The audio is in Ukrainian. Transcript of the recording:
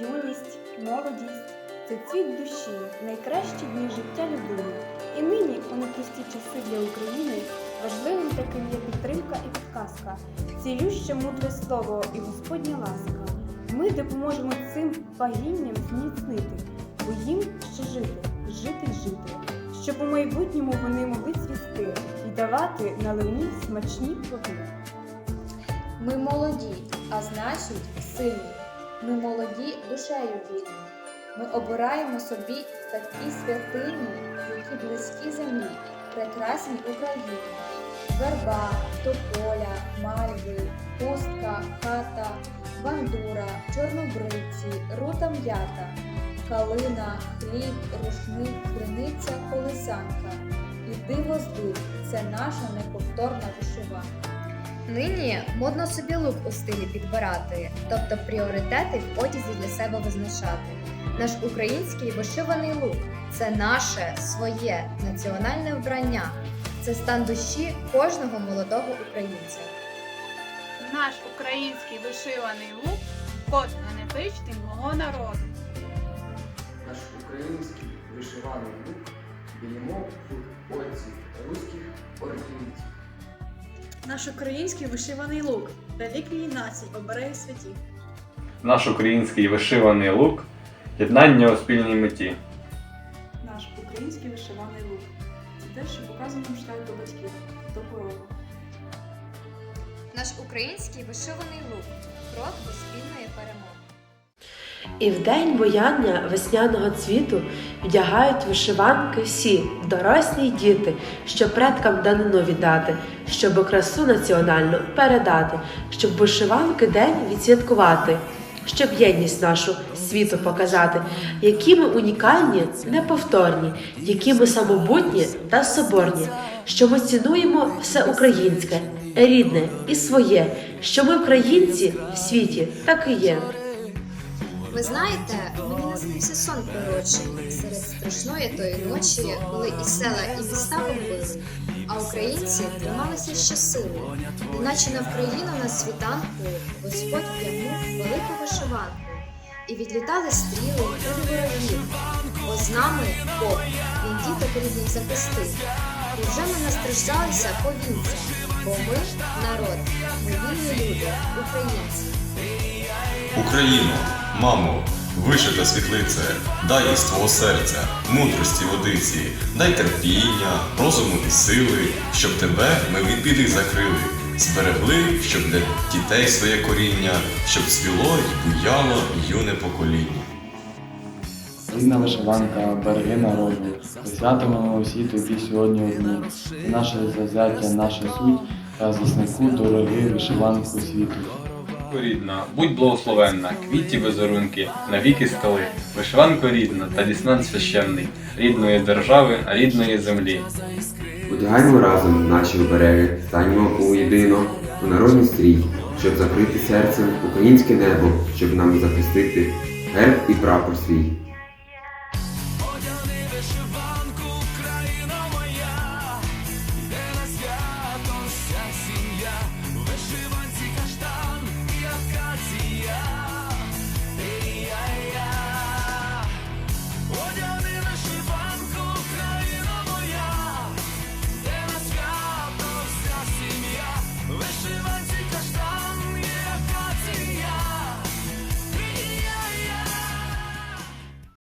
Юність, молодість це цвіт душі, найкращі дні життя людини. І нині, у непрості часи для України, важливим таким є підтримка і підказка, цілюще мудре слово і Господня ласка. Ми допоможемо цим пагінням зміцнити, бо їм ще жити, жити й жити, щоб у майбутньому вони могли цвісти і давати наливні смачні плоди. Ми молоді, а значить сильні. Ми молоді душею вільні. Ми обираємо собі такі святині, які близькі землі, прекрасні Україні. Верба, тополя, мальви, хустка, хата, бандура, чорнобривці, рута м'ята, калина, хліб, рушник, криниця, колисанка. І диво здив це наша неповторна вишиванка. Нині модно собі лук у стилі підбирати, тобто пріоритети в одязі для себе визначати. Наш український вишиваний лук це наше своє національне вбрання, це стан душі кожного молодого українця. Наш український вишиваний лук код генетичний мого народу. Наш український вишиваний лук білімов футбольців руських ординців. Наш український вишиваний лук реліквії націй обереги святів. Наш український вишиваний лук єднання у спільній меті. Наш український вишиваний лук це те, що показує нам шлях до батьків, до порогу. Наш український вишиваний лук крок до спільної перемоги. І в день бояння весняного цвіту вдягають вишиванки всі, дорослі й діти, щоб предкам данину віддати, щоб красу національну передати, щоб вишиванки день відсвяткувати, щоб єдність нашу світу показати, які ми унікальні, неповторні, які ми самобутні та соборні, що ми цінуємо все українське, рідне і своє, що ми українці в світі так і є. Ви знаєте, мені наснився сон пророчий серед страшної тої ночі, коли і села, і міста бомбили, а українці трималися ще сили, неначе на Вкраїну на світанку Господь вдягнув велику вишиванку, і відлітали стріли проти ворогів, бо з нами Бог, він діток рідних захистив. І вже ми настраждалися повінця, бо ми народ, ми вільні люди, українці. Україно, мамо, вишита світлице, дай із твого серця, мудрості водиці, дай терпіння, розуму і сили, щоб тебе ми від біди закрили, зберегли, щоб для дітей своє коріння, щоб цвіло й буяло юне покоління. Рідна вишиванка, береги народу, присвятимо усі тобі сьогодні одні. Наше зазяття, наша суть, та заснику дороги вишиванку світу. Рідна, будь благословенна, квіті візерунки, навіки столи, вишиванко рідна, талісман священний, рідної держави, рідної землі. Одягаємо разом наші обереги, станьмо у єдино, у народний стрій, щоб закрити серцем українське небо, щоб нам захистити герб і прапор свій.